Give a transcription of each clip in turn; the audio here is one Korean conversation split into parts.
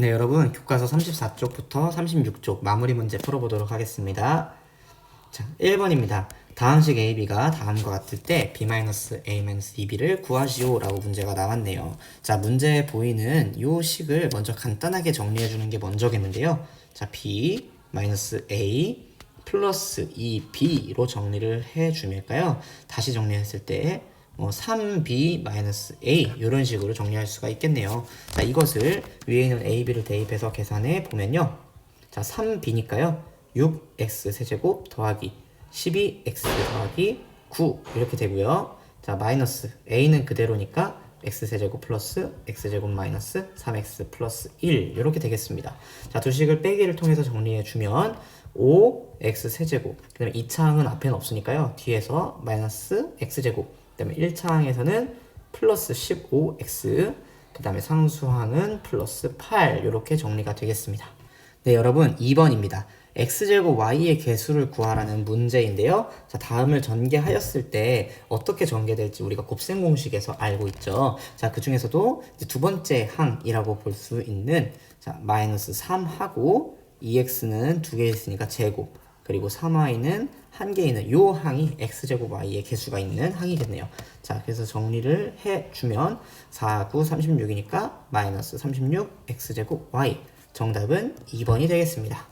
네, 여러분 교과서 34쪽부터 36쪽 마무리 문제 풀어보도록 하겠습니다. 자, 1번입니다. 다항식 AB가 다음과 같을 때 B-A-2B를 구하시오 라고 문제가 나왔네요. 자, 문제에 보이는 요 식을 먼저 간단하게 정리해 주는 게 먼저겠는데요. 자, B-A 플러스 2B로 정리를 해 주밀까요? 다시 정리했을 때 어, 3b-a 이런 식으로 정리할 수가 있겠네요. 자, 이것을 위에 있는 a, b를 대입해서 계산해 보면요. 자, 3b니까요. 6x 세제곱 더하기 12x 더하기 9 이렇게 되고요. 자, 마이너스 a는 그대로니까 x 세제곱 플러스 x 제곱 마이너스 3x 플러스 1 이렇게 되겠습니다. 자, 두 식을 빼기를 통해서 정리해 주면 5x 세제곱 그 다음에 2차 항은 앞에는 없으니까요. 뒤에서 마이너스 x 제곱 그 다음에 1차 항에서는 플러스 15x 그 다음에 상수항은 플러스 8 이렇게 정리가 되겠습니다. 네, 여러분 2번입니다. x제곱 y의 개수를 구하라는 문제인데요. 자, 다음을 전개하였을 때 어떻게 전개될지 우리가 곱셈 공식에서 알고 있죠. 자, 그 중에서도 두 번째 항이라고 볼 수 있는 자, 마이너스 3하고 2x는 두 개 있으니까 제곱 그리고 3y는 한개 있는 요 항이 x제곱 y의 개수가 있는 항이겠네요. 자, 그래서 정리를 해주면 4, 9, 36이니까 마이너스 36 x제곱 y 정답은 2번이 되겠습니다.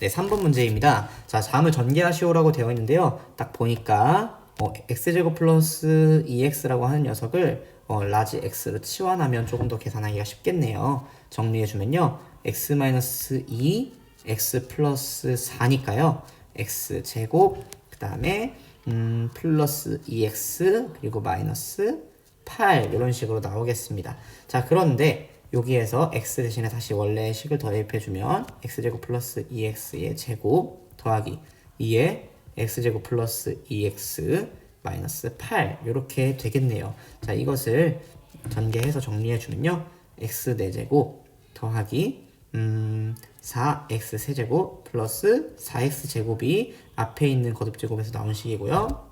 네, 3번 문제입니다. 자, 자음을 전개하시오라고 되어 있는데요. 딱 보니까 어, x제곱 플러스 2x라고 하는 녀석을 어, 라지 x로 치환하면 조금 더 계산하기가 쉽겠네요. 정리해주면요. x 마이너스 2, x 플러스 4니까요. X 제곱, 그 다음에 음, 플러스 2x, 그리고 마이너스 8 이런 식으로 나오겠습니다. 자, 그런데 여기에서 x 대신에 다시 원래의 식을 더입해주면 x제곱 플러스 2x의 제곱 더하기 2의 x제곱 플러스 2x 마이너스 8 이렇게 되겠네요. 자 이것을 전개해서 정리해주면요. x 4제곱 더하기 음, 4x 세제곱 플러스 4x 제곱이 앞에 있는 거듭제곱에서 나온 식이고요.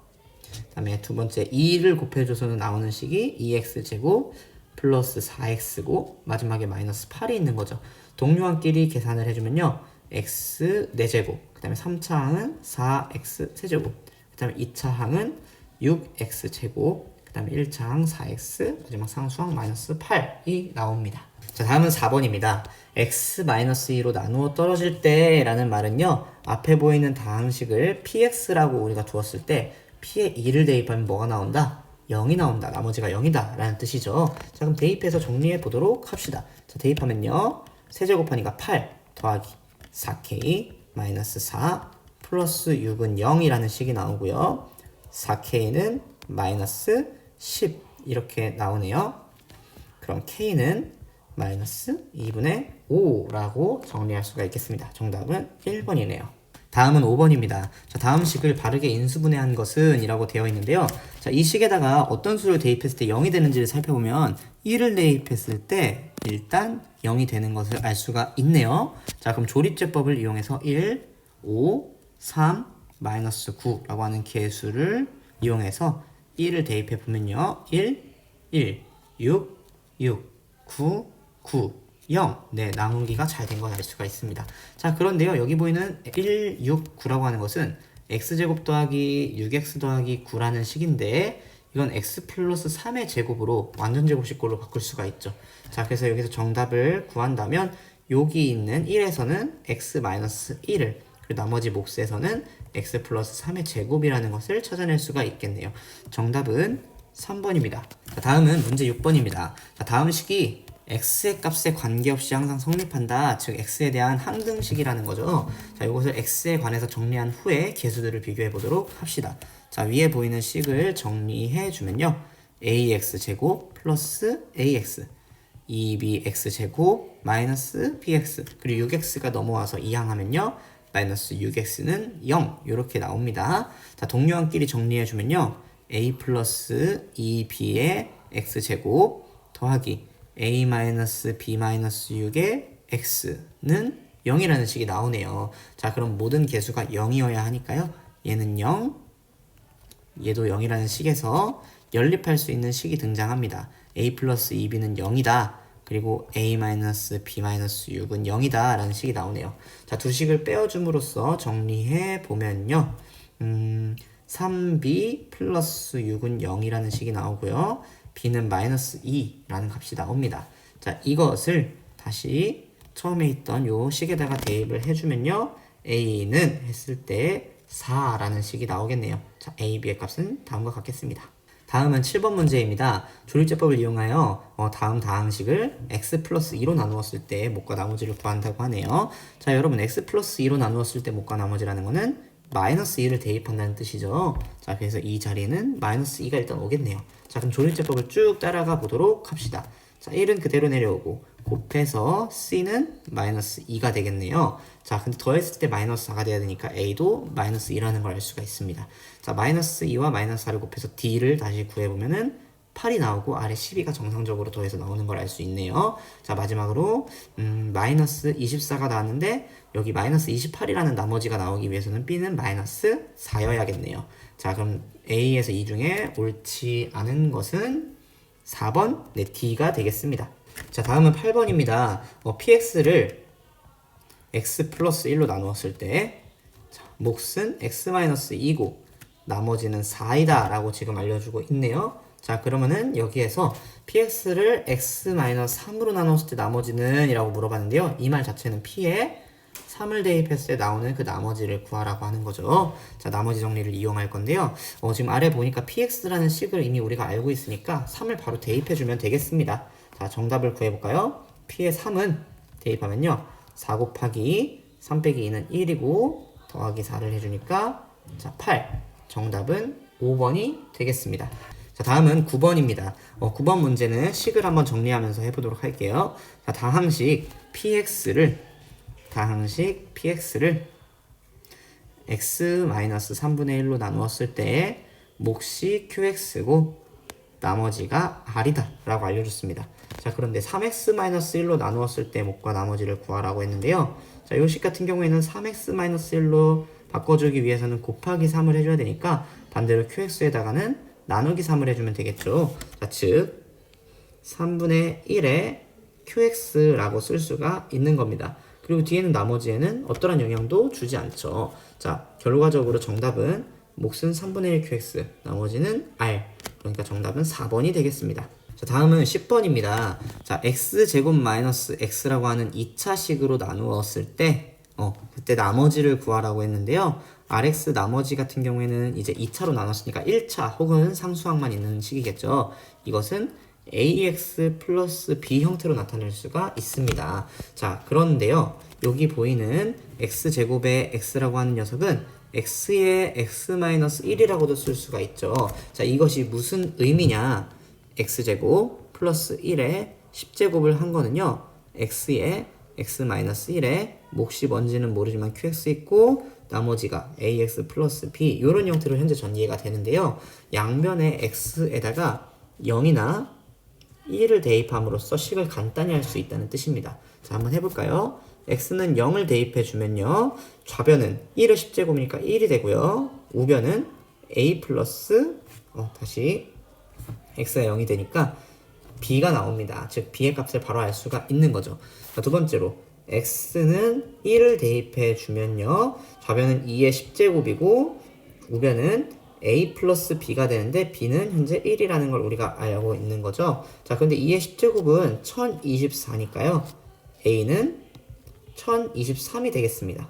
그 다음에 두 번째 2를 곱해줘서는 나오는 식이 2x 제곱 플러스 4x고 마지막에 마이너스 8이 있는 거죠. 동료항끼리 계산을 해주면요. x 4제곱 그 다음에 3차 항은 4x 세제곱 그 다음에 2차 항은 6x 제곱 그 다음에 1차 항 4x 마지막 상수항 마이너스 8이 나옵니다. 자 다음은 4번입니다. x 마이너스 2로 나누어 떨어질 때 라는 말은요. 앞에 보이는 다항식을 px라고 우리가 두었을 때 p에 2를 대입하면 뭐가 나온다? 0이 나온다. 나머지가 0이다. 라는 뜻이죠. 자, 그럼 대입해서 정리해 보도록 합시다. 자, 대입하면요. 세제곱하니까 8 더하기 4k 마이너스 4 플러스 6은 0이라는 식이 나오고요. 4k는 마이너스 10 이렇게 나오네요. 그럼 k는 마이너스 2분의 5라고 정리할 수가 있겠습니다. 정답은 1번이네요. 다음은 5번입니다. 자, 다음 식을 바르게 인수분해한 것은 이라고 되어 있는데요. 자, 이 식에다가 어떤 수를 대입했을 때 0이 되는지를 살펴보면 1을 대입했을 때 일단 0이 되는 것을 알 수가 있네요. 자, 그럼 조립제법을 이용해서 1, 5, 3, 마이너스 9라고 하는 개수를 이용해서 1을 대입해 보면요. 1, 1, 6, 6, 9, 9, 0. 네, 나누기가 잘된걸알 수가 있습니다. 자, 그런데요. 여기 보이는 1, 6, 9라고 하는 것은 x제곱 더하기 6x 더하기 9라는 식인데 이건 x 플러스 3의 제곱으로 완전 제곱식꼴로 바꿀 수가 있죠. 자, 그래서 여기서 정답을 구한다면 여기 있는 1에서는 x 마이너스 1을 그리고 나머지 몫에서는 x 플러스 3의 제곱이라는 것을 찾아낼 수가 있겠네요. 정답은 3번입니다. 자, 다음은 문제 6번입니다. 자, 다음 식이 x의 값에 관계없이 항상 성립한다. 즉 x에 대한 항등식이라는 거죠. 자, 이것을 x에 관해서 정리한 후에 개수들을 비교해 보도록 합시다. 자, 위에 보이는 식을 정리해 주면요. ax 제곱 플러스 ax 2bx 제곱 마이너스 bx 그리고 6x가 넘어와서 이항하면요. 마이너스 6x는 0 이렇게 나옵니다. 자, 동료항끼리 정리해 주면요. a 플러스 2b의 x 제곱 더하기 a 마이너스 b 마이너스 6의 x는 0이라는 식이 나오네요. 자, 그럼 모든 개수가 0이어야 하니까요. 얘는 0, 얘도 0이라는 식에서 연립할 수 있는 식이 등장합니다. a 플러스 2b는 0이다. 그리고 a-b-6은 0이다 라는 식이 나오네요. 자, 두 식을 빼어줌으로써 정리해 보면요. 음, 3b 플러스 6은 0이라는 식이 나오고요. b는 마이너스 2라는 값이 나옵니다. 자, 이것을 다시 처음에 있던 요 식에다가 대입을 해주면요. a는 했을 때 4라는 식이 나오겠네요. 자, a, b의 값은 다음과 같겠습니다. 다음은 7번 문제입니다. 조립제법을 이용하여 어, 다음 다항식을 x 플러스 2로 나누었을 때 못과 나머지를 구한다고 하네요. 자, 여러분 x 플러스 2로 나누었을 때 못과 나머지라는 거는 마이너스 2를 대입한다는 뜻이죠. 자, 그래서 이 자리에는 마이너스 2가 일단 오겠네요. 자, 그럼 조립제법을 쭉 따라가 보도록 합시다. 자, 1은 그대로 내려오고 곱해서 c는 마이너스 2가 되겠네요. 자, 근데 더했을 때 마이너스 4가 돼야 되니까 a도 마이너스 2라는 걸 알 수가 있습니다. 자, 마이너스 2와 마이너스 4를 곱해서 d를 다시 구해보면은 8이 나오고 아래 12가 정상적으로 더해서 나오는 걸 알 수 있네요. 자, 마지막으로 음, 마이너스 24가 나왔는데 여기 마이너스 28이라는 나머지가 나오기 위해서는 b는 마이너스 4여야겠네요. 자, 그럼 a에서 이 중에 옳지 않은 것은 4번 네, D가 되겠습니다. 자, 다음은 8번입니다. 어, PX를 X 플러스 1로 나누었을 때, 자, 몫은 X 마이너스 2고, 나머지는 4이다 라고 지금 알려주고 있네요. 자, 그러면은 여기에서 PX를 X 마이너스 3으로 나눴을 때 나머지는 이라고 물어봤는데요. 이 말 자체는 P에 3을 대입했을 때 나오는 그 나머지를 구하라고 하는 거죠. 자, 나머지 정리를 이용할 건데요. 어, 지금 아래 보니까 px라는 식을 이미 우리가 알고 있으니까 3을 바로 대입해주면 되겠습니다. 자, 정답을 구해볼까요? p의 3은 대입하면요. 4 곱하기 3 빼기 2는 1이고 더하기 4를 해주니까 자, 8. 정답은 5번이 되겠습니다. 자, 다음은 9번입니다. 어, 9번 문제는 식을 한번 정리하면서 해보도록 할게요. 자, 다항식 px를 다항식 px를 x-3분의 1로 나누었을 때 몫이 qx고 나머지가 r이다 라고 알려줬습니다. 자 그런데 3x-1로 나누었을 때 몫과 나머지를 구하라고 했는데요. 자 요식 같은 경우에는 3x-1로 바꿔주기 위해서는 곱하기 3을 해줘야 되니까 반대로 qx에다가는 나누기 3을 해주면 되겠죠. 자, 즉 3분의 1에 qx라고 쓸 수가 있는 겁니다. 그리고 뒤에는 나머지에는 어떠한 영향도 주지 않죠. 자, 결과적으로 정답은 몫은 3분의 1 qx, 나머지는 r. 그러니까 정답은 4번이 되겠습니다. 자, 다음은 10번입니다. 자, x제곱 마이너스 x라고 하는 2차식으로 나누었을 때, 어, 그때 나머지를 구하라고 했는데요. rx 나머지 같은 경우에는 이제 2차로 나눴으니까 1차 혹은 상수항만 있는 식이겠죠. 이것은 ax 플러스 b 형태로 나타낼 수가 있습니다. 자, 그런데요. 여기 보이는 x제곱의 x라고 하는 녀석은 x의 x-1이라고도 쓸 수가 있죠. 자, 이것이 무슨 의미냐? x제곱 플러스 1의 10제곱을 한 거는요. x의 x-1에 몫이 뭔지는 모르지만 qx 있고 나머지가 ax 플러스 b 이런 형태로 현재 전이해가 되는데요. 양변의 x에다가 0이나 1을 대입함으로써 식을 간단히 할 수 있다는 뜻입니다. 자, 한번 해볼까요? x는 0을 대입해 주면요. 좌변은 1의 10제곱이니까 1이 되고요. 우변은 a 플러스 어, 다시 x가 0이 되니까 b가 나옵니다. 즉 b의 값을 바로 알 수가 있는 거죠. 자, 두 번째로 x는 1을 대입해 주면요. 좌변은 2의 10제곱이고 우변은 a 플러스 b가 되는데 b는 현재 1이라는 걸 우리가 알고 있는 거죠. 자, 근데 2의 10제곱은 1024니까요. a는 1023이 되겠습니다.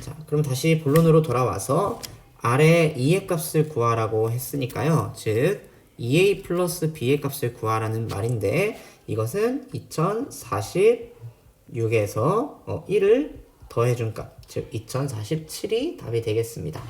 자, 그럼 다시 본론으로 돌아와서 아래 2의 값을 구하라고 했으니까요. 즉 2a 플러스 b의 값을 구하라는 말인데 이것은 2046에서 어, 1을 더해준 값, 즉 2047이 답이 되겠습니다.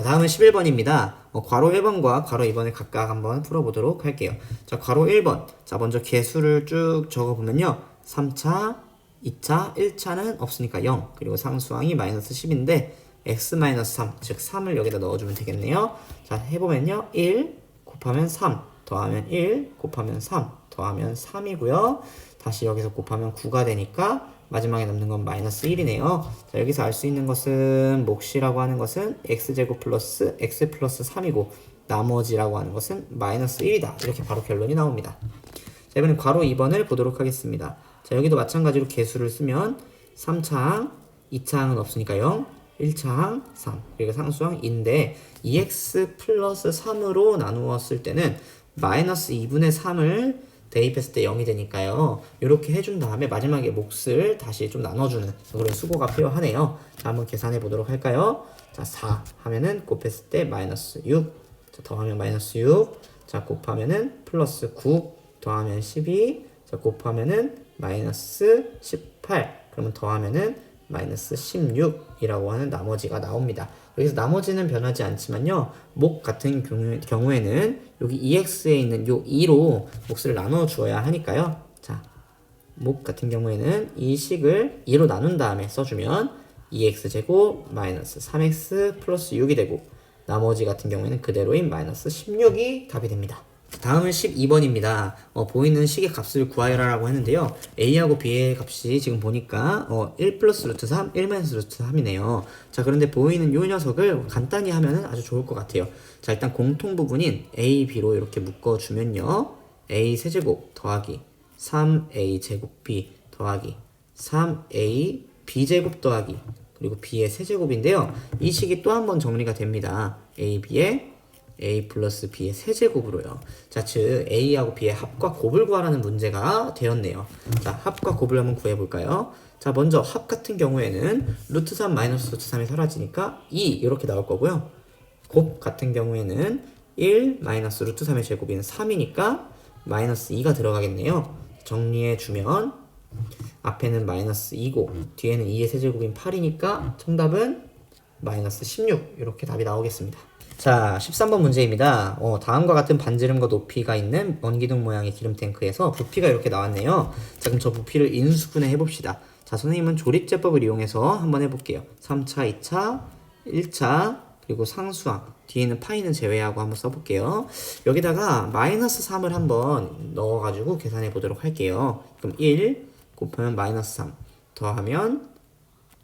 자, 다음은 11번입니다. 어, 괄호 1번과 괄호 2번을 각각 한번 풀어보도록 할게요. 자, 괄호 1번. 자, 먼저 개수를 쭉 적어보면요. 3차, 2차, 1차는 없으니까 0. 그리고 상수항이 마이너스 10인데 x-3, 즉 3을 여기다 넣어주면 되겠네요. 자, 해보면요. 1 곱하면 3, 더하면 1, 곱하면 3, 더하면 3이고요. 다시 여기서 곱하면 9가 되니까 마지막에 남는 건 마이너스 1이네요. 자, 여기서 알 수 있는 것은 몫이라고 하는 것은 x제곱 플러스 x 플러스 3이고 나머지라고 하는 것은 마이너스 1이다. 이렇게 바로 결론이 나옵니다. 자, 이번엔 괄호 2번을 보도록 하겠습니다. 자, 여기도 마찬가지로 개수를 쓰면 3차항, 2차항은 없으니까 0, 1차항 3, 그리고 상수항 2인데 2x 플러스 3으로 나누었을 때는 마이너스 2분의 3을 대입했을 때 0이 되니까요. 이렇게 해준 다음에 마지막에 몫을 다시 좀 나눠주는 그런 수고가 필요하네요. 자, 한번 계산해 보도록 할까요? 자, 4 하면은 곱했을 때 마이너스 6, 자, 더하면 마이너스 6, 자, 곱하면은 플러스 9, 더하면 12, 자, 곱하면은 마이너스 18, 그러면 더하면은 마이너스 16이라고 하는 나머지가 나옵니다. 여기서 나머지는 변하지 않지만요. 목 같은 경우, 경우 에는 여기 EX에 있는 요 2로 몫을 나눠 주어야 하니까요. 자, 목 같은 경우에는 이 식을 2로 나눈 다음에 써주면 2x 제곱 마이너스 3x 플러스 6이 되고 나머지 같은 경우에는 그대로인 마이너스 16이 답이 됩니다. 다음은 12번입니다. 어, 보이는 식의 값을 구하여라라고 했는데요. a하고 b의 값이 지금 보니까 어, 1 플러스 루트 3, 1 마이너스 루트 3이네요. 자, 그런데 보이는 요 녀석을 간단히 하면 아주 좋을 것 같아요. 자, 일단 공통 부분인 a, b로 이렇게 묶어주면요. a 세제곱 더하기 3a 제곱 b 더하기 3a b제곱 더하기 그리고 b의 세제곱인데요. 이 식이 또 한 번 정리가 됩니다. a, b의 a 플러스 b의 세제곱으로요. 자, 즉 a하고 b의 합과 곱을 구하라는 문제가 되었네요. 자, 합과 곱을 한번 구해볼까요? 자, 먼저 합 같은 경우에는 루트 3 마이너스 루트 3이 사라지니까 2 이렇게 나올 거고요. 곱 같은 경우에는 1 마이너스 루트 3의 제곱인 3이니까 마이너스 2가 들어가겠네요. 정리해 주면 앞에는 마이너스 2고 뒤에는 2의 세제곱인 8이니까 정답은 마이너스 16 이렇게 답이 나오겠습니다. 자, 13번 문제입니다. 어, 다음과 같은 반지름과 높이가 있는 원기둥 모양의 기름 탱크에서 부피가 이렇게 나왔네요. 자, 그럼 저 부피를 인수분해 해봅시다. 자, 선생님은 조립제법을 이용해서 한번 해볼게요. 3차, 2차, 1차, 그리고 상수항. 뒤에는 파이는 제외하고 한번 써볼게요. 여기다가 마이너스 3을 한번 넣어가지고 계산해 보도록 할게요. 그럼 1 곱하면 마이너스 3 더하면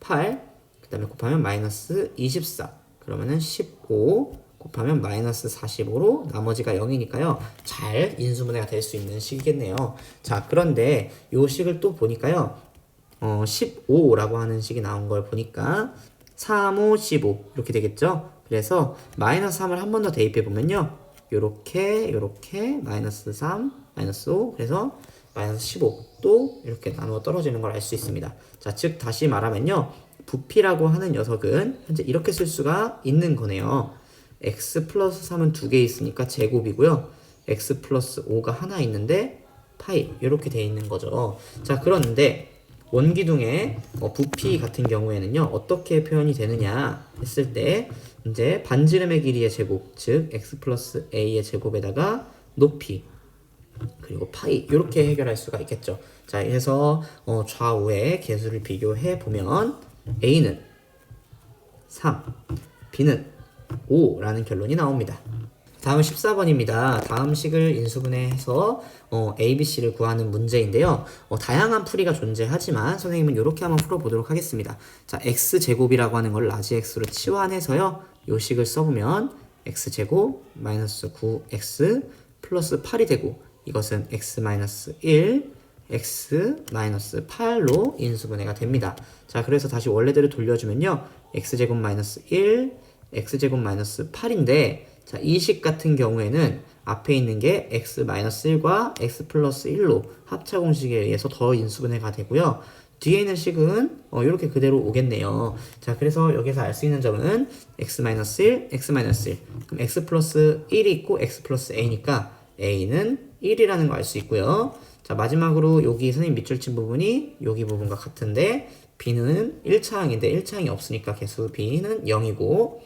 8, 그 다음에 곱하면 마이너스 24. 그러면은 15 곱하면 마이너스 45로 나머지가 0이니까요. 잘 인수분해가 될 수 있는 식이겠네요. 자, 그런데 요 식을 또 보니까요. 어, 15라고 하는 식이 나온 걸 보니까 3, 5, 15 이렇게 되겠죠? 그래서 마이너스 3을 한 번 더 대입해 보면요. 요렇게 요렇게 마이너스 3, 마이너스 5 그래서 마이너스 15 또 이렇게 나누어 떨어지는 걸 알 수 있습니다. 자, 즉 다시 말하면요. 부피라고 하는 녀석은 현재 이렇게 쓸 수가 있는 거네요. X 플러스 3은 두 개 있으니까 제곱이고요. x 플러스 5가 하나 있는데 파이 이렇게 돼 있는 거죠. 자, 그런데 원기둥의 어, 부피 같은 경우에는요 어떻게 표현이 되느냐 했을 때 이제 반지름의 길이의 제곱 즉 x 플러스 a의 제곱에다가 높이 그리고 파이 이렇게 해결할 수가 있겠죠. 자, 해서 어, 좌우의 개수를 비교해 보면 a는 3, b는 5라는 결론이 나옵니다. 다음 14번입니다. 다음 식을 인수분해해서 어, A, B, C를 구하는 문제인데요. 어, 다양한 풀이가 존재하지만 선생님은 이렇게 한번 풀어보도록 하겠습니다. 자, X제곱이라고 하는 걸 라지 X로 치환해서요. 요 식을 써보면 X제곱 마이너스 9X 플러스 8이 되고 이것은 X 마이너스 1 x 마이너스 8로 인수분해가 됩니다. 자, 그래서 다시 원래대로 돌려주면요. x제곱 마이너스 1, x제곱 마이너스 8인데, 자, 이 식 같은 경우에는 앞에 있는 게 x 마이너스 1과 x 플러스 1로 합차 공식에 의해서 더 인수분해가 되고요. 뒤에 있는 식은 어, 이렇게 그대로 오겠네요. 자, 그래서 여기서 알 수 있는 점은 x 마이너스 1, x 마이너스 1. 그럼 x 플러스 1이 있고 x 플러스 a니까 a는 1이라는 거 알 수 있고요. 자, 마지막으로 여기 선생님 밑줄 친 부분이 여기 부분과 같은데 B는 1차항인데 1차항이 없으니까 개수 B는 0이고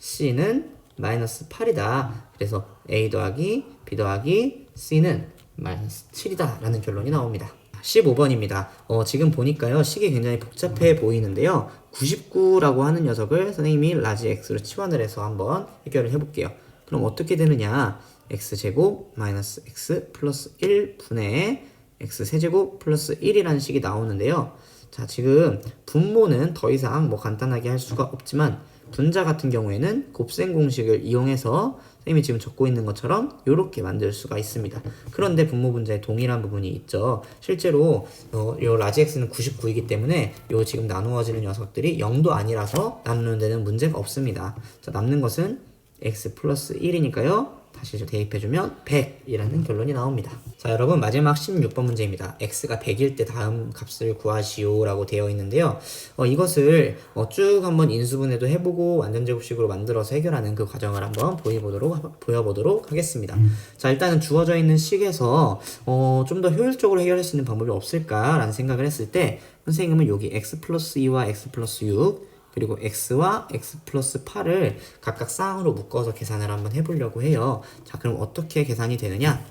C는 마이너스 8이다. 그래서 A 더하기 B 더하기 C는 마이너스 7이다. 라는 결론이 나옵니다. 15번입니다. 어, 지금 보니까요, 식이 굉장히 복잡해 보이는데요. 99라고 하는 녀석을 선생님이 라지 X로 치환을 해서 한번 해결을 해볼게요. 그럼 어떻게 되느냐? x제곱 마이너스 x 플러스 1분의 x 세제곱 플러스 1이라는 식이 나오는데요. 자, 지금 분모는 더 이상 뭐 간단하게 할 수가 없지만 분자 같은 경우에는 곱셈 공식을 이용해서 선생님이 지금 적고 있는 것처럼 이렇게 만들 수가 있습니다. 그런데 분모 분자에 동일한 부분이 있죠. 실제로 어, 요 라지 x는 99이기 때문에 요 지금 나누어지는 녀석들이 0도 아니라서 나누는 데는 문제가 없습니다. 자, 남는 것은 x 플러스 1이니까요. 다시 저 대입해주면 100이라는 결론이 나옵니다. 자, 여러분 마지막 16번 문제입니다. x가 100일 때 다음 값을 구하시오 라고 되어 있는데요. 어, 이것을 어, 쭉 한번 인수분해도 해보고 완전제곱식으로 만들어서 해결하는 그 과정을 한번 보여보도록, 보여보도록 하겠습니다. 자, 일단은 주어져 있는 식에서 어, 좀 더 효율적으로 해결할 수 있는 방법이 없을까라는 생각을 했을 때 선생님은 여기 x 플러스 2와 x 플러스 6 그리고 x와 x 플러스 8을 각각 쌍으로 묶어서 계산을 한번 해보려고 해요. 자, 그럼 어떻게 계산이 되느냐?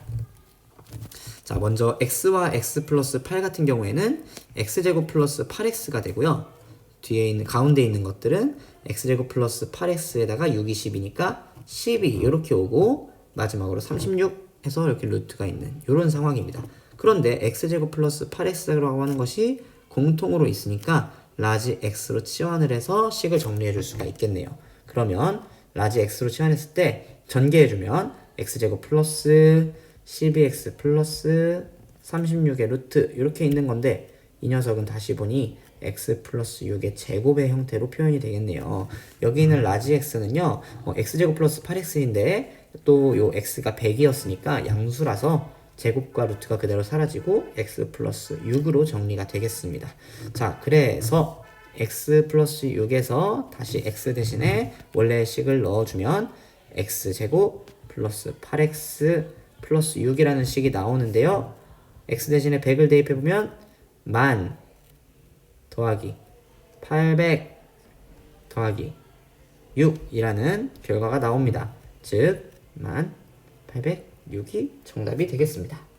자, 먼저 x와 x 플러스 8 같은 경우에는 x제곱 플러스 8x가 되고요. 뒤에 있는 가운데 있는 것들은 x제곱 플러스 8x에다가 6이 10이니까 12 이렇게 오고 마지막으로 36 해서 이렇게 루트가 있는 이런 상황입니다. 그런데 x제곱 플러스 8x라고 하는 것이 공통으로 있으니까 라지 x로 치환을 해서 식을 정리해 줄 수가 있겠네요. 그러면 라지 x로 치환했을 때 전개해 주면 x제곱 플러스 12x 플러스 36의 루트 이렇게 있는 건데 이 녀석은 다시 보니 x 플러스 6의 제곱의 형태로 표현이 되겠네요. 여기 있는 라지 x는요, 어, x제곱 플러스 8x인데 또 요 x가 100이었으니까 양수라서 제곱과 루트가 그대로 사라지고 x 플러스 6으로 정리가 되겠습니다. 자, 그래서 x 플러스 6에서 다시 x 대신에 원래의 식을 넣어주면 x 제곱 플러스 8x 플러스 6이라는 식이 나오는데요. x 대신에 100을 대입해보면 만 더하기 800 더하기 6이라는 결과가 나옵니다. 즉, 만 806이 정답이 되겠습니다.